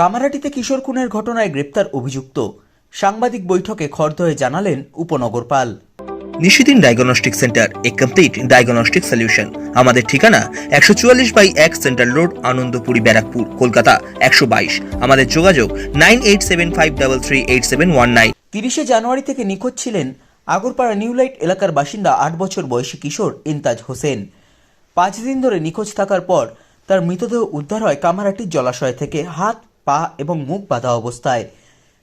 কামারাটিতে কিশোর খুনের ঘটনায় গ্রেপ্তার অভিযুক্ত। সাংবাদিক বৈঠকে খর্দয়ে জানালেন উপনগরপাল। নিশিদিন ডায়াগনস্টিক সেন্টার এ কমপ্লিট ডায়াগনস্টিক সলিউশন। আমাদের ঠিকানা একশো চুয়াল্লিশ বাই এক সেন্ট্রাল রোড আনন্দপুরি ব্যারাকপুর কলকাতা একশো বাইশ। আমাদের যোগাযোগ nine eight seven five double three eight seven one nine. তিরিশে জানুয়ারি থেকে নিখোঁজ ছিলেন আগরপাড়া নিউলাইট এলাকার বাসিন্দা আট বছর বয়সী কিশোর ইন্তাজ হোসেন। পাঁচ দিন ধরে নিখোঁজ থাকার পর তার মৃতদেহ উদ্ধার হয় কামারাটির জলাশয় থেকে। হাত পা এবং মুখ বাঁধা অবস্থায়।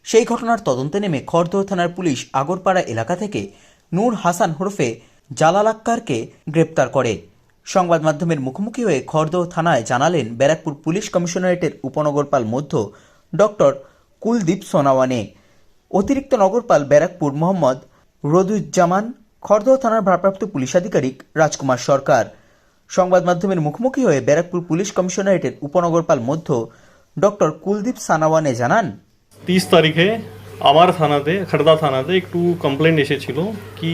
সেই ঘটনার তদন্তে নেমে খড়দহ থানার পুলিশ আগরপাড়া এলাকা থেকে নূর হাসান হরফে জালাল আক্কারকে গ্রেপ্তার করে। সংবাদ মাধ্যমের মুখোমুখি হয়ে খড়দহ থানায় জানালেন ব্যারাকপুর পুলিশ কমিশনারেটের উপনগরপাল মধ্য ডক্টর কুলদীপ সোনাওয়ানে। অতিরিক্ত নগরপাল ব্যারাকপুর মোহাম্মদ রদুজ্জামান খড়দহ থানার ভারপ্রাপ্ত পুলিশ আধিকারিক রাজকুমার সরকার। সংবাদ মাধ্যমের মুখোমুখি হয়ে ব্যারাকপুর পুলিশ কমিশনারেটের উপনগরপাল মধ্য ডক্টর কুলদীপ সানাওয়ানে জানান, তিরিশ তারিখে আমার থানাতে খড়দা থানাতে একটু কমপ্লেন এসেছিল কি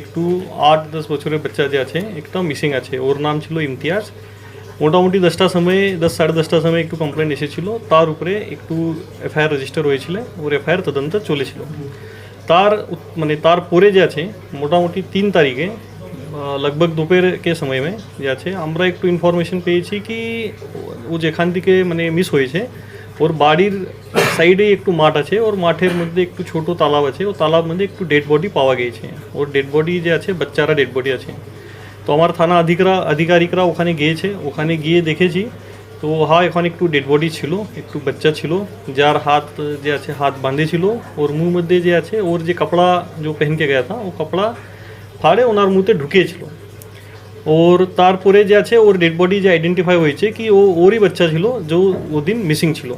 একটু আট দশ বছরের বাচ্চা যে আছে, একটা মিসিং আছে। ওর নাম ছিল ইমতিয়াজ। মোটামুটি দশটার সময়, দশ সাড়ে দশটার সময় একটু কমপ্লেন এসেছিল। তার উপরে একটু এফআইআর রেজিস্টার হয়েছিল। ওর এফআইআর তদন্ত চলেছিল। তার মানে তারপরে যে আছে, মোটামুটি তিন তারিখে लगभग दोपहर के समय में जा एक तो इनफरमेशन पे कि वो जेखान दिखे मैंने मिस हो और बाड़ साइडे एक तो मठ आ और मठर मध्य एक तो छोटो तालाब आ तालाब मध्य एक डेड बडी पावा गई है और डेड बडी जे आच्चारा डेड बडी आ तो हमार थाना अधिकरा अधिकारिका ओखने गए ओखने गए देखे तो हाँ एखे एक डेड बडी छो एक बच्चा छो जार हाथ जो आ हाथ बांधे छो और मुँह मध्य जे आर जो कपड़ा जो पहन के गया था, वो कपड़ा ফাড়ে ওনার মুখে ঢুকিয়েছিল। ওর তারপরে যে আছে, ওর ডেড বডি যে আইডেন্টিফাই হয়েছে কি, ও, ওরই বাচ্চা ছিল, যে ওদিন মিসিং ছিল।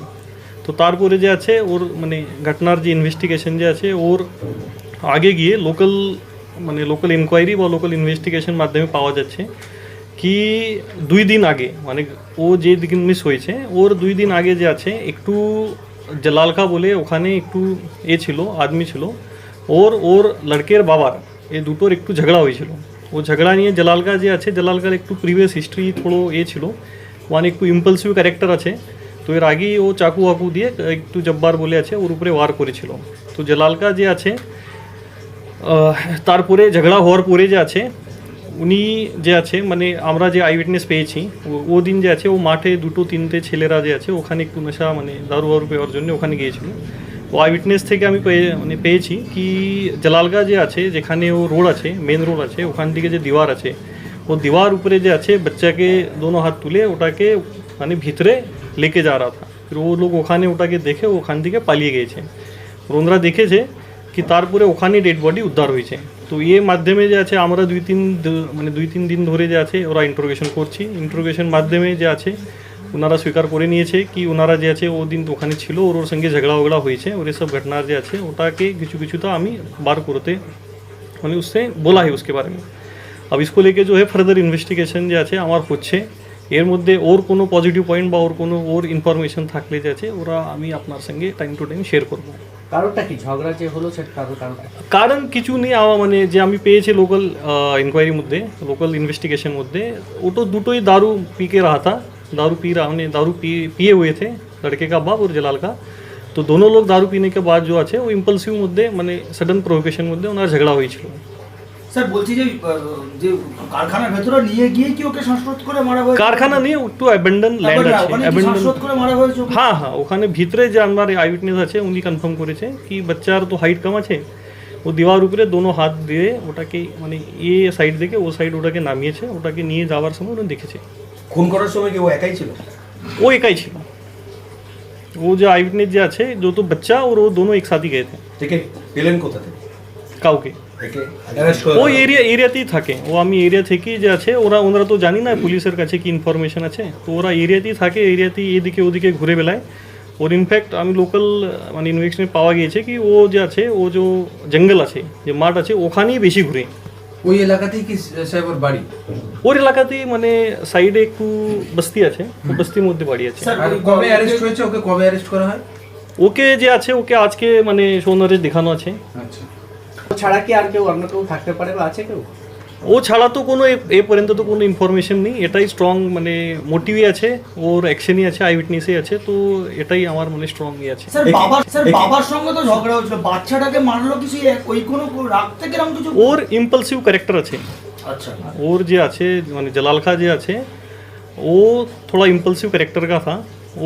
তো তারপরে যে আছে, ওর মানে ঘটনার যে ইনভেস্টিগেশন যে আছে, ওর আগে গিয়ে লোকাল মানে লোকাল ইনকোয়ারি বা লোকাল ইনভেস্টিগেশন মাধ্যমে পাওয়া যাচ্ছে কি দুই দিন আগে মানে ও যে দিন মিস হয়েছে, ওর দুই দিন আগে যে আছে, একটু জলালকা বলে ওখানে একটু এ ছিল, আদমি ছিল। ওর ওর লড়কের বাবার এই দুটোর একটু ঝগড়া হয়েছিল। ও ঝগড়া নিয়ে জলালকা যে আছে জলালকার একটু প্রিভিয়াস হিস্ট্রি থোড়ো এ ছিল। ওয়ান একটু ইম্পালসিভ ক্যারেক্টার আছে। তো এর আগেই ও চাকু ওয়াকু দিয়ে একটু জব্বার বলে আছে, ওর উপরে ওয়ার করেছিল। তো জলালকা যে আছে তারপরে ঝগড়া হওয়ার পরে যে আছে, উনি যে আছে মানে আমরা যে আই উইটনেস পেয়েছি, ও দিন যে আছে, ও মাঠে দুটো তিনটে ছেলেরা যে আছে, ওখানে একটু নেশা মানে দারু বারু পেওয়ার জন্য ওখানে গিয়েছিল। ও আই উইটনেস থেকে আমি পেয়ে মানে পেয়েছি কি জালালগা যে আছে, যেখানে ও রোড আছে মেন রোড আছে, ওখান থেকে যে দিওয়ার আছে, ও দিওয়ার উপরে যে আছে, বাচ্চাকে দোনো হাত তুলে ওটাকে মানে ভিতরে লেকে যা রা থা। ফির ও লোক ওখানে ওটাকে দেখে ওখান থেকে পালিয়ে গিয়েছে। ওনারা দেখেছে কি তারপরে ওখানে ডেড বডি উদ্ধার হয়েছে। তো এর মাধ্যমে যে আছে, আমরা দুই তিন মানে দুই তিন দিন ধরে যে আছে, ওরা ইন্ট্রোগেশন করছি। ইন্ট্রোগেশন মাধ্যমে যে আছে ওনারা স্বীকার করে নিয়েছে কি ওনারা যে আছে ও দিন ওখানে ছিল ওর ওর সঙ্গে ঝগড়া ওগড়া হয়েছে ওর এসব ঘটনা যে আছে ওটাকে কিছু কিছু তো আমি বার করতে মানে উসে বলা হয় বারে बारे में লেগে যে হয় ফার্দার ইনভেস্টিগেশন যে আছে আমার হচ্ছে এর মধ্যে ওর কোনো পজিটিভ পয়েন্ট বা ওর কোনো ওর ইনফরমেশন থাকলে যে আছে ওরা আমি আপনার সঙ্গে টাইম টু টাইম শেয়ার করব। কারণটা কি? ঝগড়া যে হলো কারণ কিছু নেই আমার মানে যে আমি পেয়েছি লোকাল ইনকোয়ারির মধ্যে লোকাল ইনভেস্টিগেশন মধ্যে ওটা দুটোই দারু পিকে রাহা दारू पी रहा हमने दारू पी पिए हुए थे लड़के का बाप और जलाल का তো दोनों लोग दारू पीने के बाद जो আছে ও ইম্পালসিভ মধ্যে মানে সাডেন প্রভোকেশন মধ্যে ওনার ঝগড়া হয়েছিল স্যার বলছি যে আহ, যে কারখানার ভেতরে নিয়ে গিয়ে কি ওকে শ্বাসরোধ করে মারা হয়েছে কারখানা নিয়ে একটু অ্যাবেন্ডন ল্যান্ড তারপরে আছে ওখানে কি abandoned- শ্বাসরোধ করে মারা হয়েছে ওকে? হ্যাঁ হ্যাঁ ওখানে ভিতরে যে আমার আই উইটনেস আছে উনি কনফার্ম করেছে কি বাচ্চার তো হাইট কম আছে ও দেওয়ার উপরে দোনো হাত দিয়ে ওটাকে মানে এ সাইড থেকে ও সাইড ওটাকে নামিয়েছে ওটাকে নিয়ে যাওয়ার সময় ওরা দেখেছে খুন করার সময় কি ও একাই ছিল ও একাই ছিল ও যে আই উইটনেস যে আছে जो तो बच्चा और वो दोनों एक साथ ही गए थे থেকে পেলেন কোথা থেকে কাউকে একে অ্যারেস্ট ও এরিয়া এরিয়াতেই থাকে ও আমি এরিয়া থেকেই যে আছে ওরা ওনারা তো জানি না পুলিশের কাছে কি ইনফরমেশন আছে তো ওরা এরিয়াতেই থাকে এরিয়াতেই এদিকে ওদিকে ঘুরে বেড়ায় ওর ইনফ্যাক্ট আমি লোকাল মানে ইনভেস্টিগেশনে পাওয়া গিয়েছে কি ও যে আছে ও যে জঙ্গল আছে যে মাঠ আছে ওখানেই বেশি ঘুরে ওই এলাকাতেই কি সাহেবের বাড়ি? ওর এলাকাতেই মানে সাইডে একটু বস্তি আছে বস্তির মধ্যে বাড়ি আছে। আর কবে অ্যারেস্ট হয়েছে? ওকে কবে অ্যারেস্ট করা হয়? ওকে যে আছে ওকে আজকে মানে সৌন্দর্যে দেখানো আছে। আচ্ছা। ও ছাড়া কি আর কেউ অন্য কেউ থাকতে পারে বা আছে কেউ? ও ছাড়া তো কোনো এ পর্যন্ত তো কোনো ইনফরমেশন নেই। এটাই স্ট্রং মানে মোটিভই আছে ওর অ্যাকশনই আছে আই উইটনেসই আছে তো এটাই আমার মনে স্ট্রং ই আছে। স্যার স্যার বাবার সঙ্গে তো ঝগড়া হয়েছিল বাচ্চাটাকে মারলো কিছু ওই কোনো কিছু? ওর ইম্পালসিভ ক্যারেক্টার আছে। আচ্ছা। ওর যে আছে মানে জালাল খা যে আছে ও থোড়া ইম্পালসিভ ক্যারেক্টার কা থা।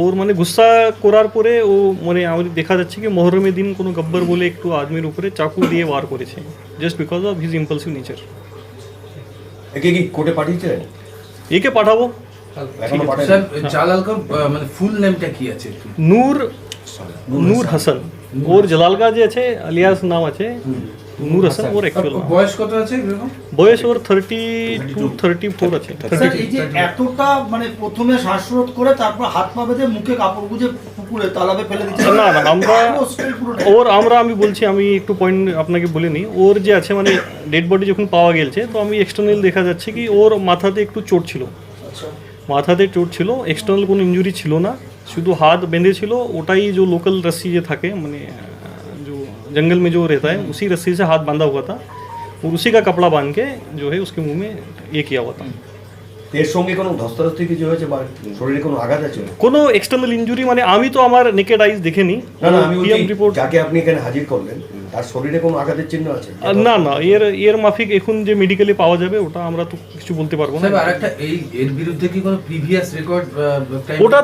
ওর মানে গুসা করার পরে ও মানে আমাদের দেখা যাচ্ছে কি মহরমের দিন কোনো গব্বর বলে একটু আদমির উপরে চাকু দিয়ে বার করেছে just because of his impulsive nature একে কি কোর্টে পাঠিয়েছিলেন একে পাঠাবো। এখনও পাঠায়নি। স্যার জালালকার আহ, মানে ফুল নেমটা কি আছে একটু? নূর নূর হাসান। ওর জলাল কা যে আছে আলিয়াস নাম আছে নূর হাসান। ওর অ্যাকচুয়াল বয়স কত আছে বয়স ওর থার্টি টু থার্টি ফোর আছে এতটা মানে প্রথমে শ্বাসরোধ করে তারপর হাত পা বেঁধে মুখে কাপড় গুঁজে পুকুরে তালাবে ফেলে দিচ্ছে। না না আমরা ওর আমরা আমি বলছি আমি একটু পয়েন্ট আপনাকে বলিনি ওর যে আছে মানে ডেড বডি যখন পাওয়া গেছে তো আমি এক্সটার্নাল দেখা যাচ্ছে কি ওর মাথাতে একটু চোট ছিল। আচ্ছা। মাথাতে চোট ছিল এক্সটার্নাল কোনো ইঞ্জুরি ছিল না। শুধু হাত বেঁধেছিল ওটাই যে লোকাল রসি যে থাকে মানে जंगल में जो रहता है, उसी रस्सी से हाथ बांधा हुआ था और उसी का कपड़ा बाँध के जो है उसके मुँह में ये किया हुआ था। এর সঙ্গে কোনো ধস্তাধস্তি কিছু হয়েছে বা শরীরে কোনো আঘাত আছে? কোনো এক্সটার্নাল ইঞ্জুরি মানে আমি তো আমার নেকেড আইজ দেখিনি। না না আমি রিপোর্ট যাকে আপনি এখানে হাজির করলেন তার শরীরে কোনো আঘাতের চিহ্ন আছে? না না এর এর মাফিক এখন যে মেডিকেলে পাওয়া যাবে ওটা আমরা তো কিছু বলতে পারব না। সাহেব আরেকটা এই এর বিরুদ্ধে কি কোনো প্রিভিয়াস রেকর্ড ওটা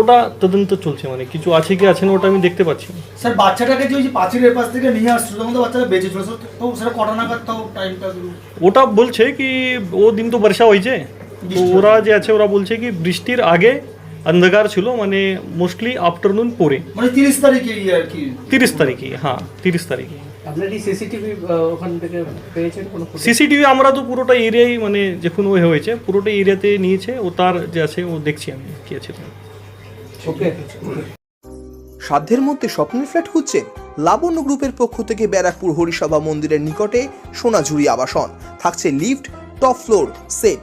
ওটা তদন্ত চলছে মানে কিছু আছে কি আছে না ওটা আমি দেখতে পাচ্ছি স্যার বাচ্চাটাকে যে ওই যে পাঁচিলের পাশ থেকে নিয়ে আসছিল তখন তো বাচ্চাটা বেঁচে ছিল। স্যার তো সেটা কটা নাগাদ তাও টাইমটা ওটা বলছে কি ও দিন তো বর্ষা হয়েছে। তো ওরা যে আছে ওরা বলছে কি বৃষ্টির আগে অন্ধকার ছিল মানে মোস্টলি আফটারনুন পরে। মানে তিরিশ তারিখে আর কি? তিরিশ তারিখে হ্যাঁ তিরিশ তারিখে। আপনার সিসিটিভি ওখান থেকে পেয়েছেন কোনো footage? সিসিটিভি আমরা তো পুরোটা এরিয়াই মানে যখন ও হয়েছে পুরোটা এরিয়াতে নিয়েছে ও তার যে আছে ও দেখছি আমি কি আছে। ওকে সাধ্যের মধ্যে স্বপ্নের ফ্ল্যাট খুঁজছেন লাবণ্য গ্রুপের পক্ষ থেকে ব্যারাকপুর হরিসভা মন্দিরের নিকটে সোনাঝুরি আবাসন। থাকছে lift top floor set.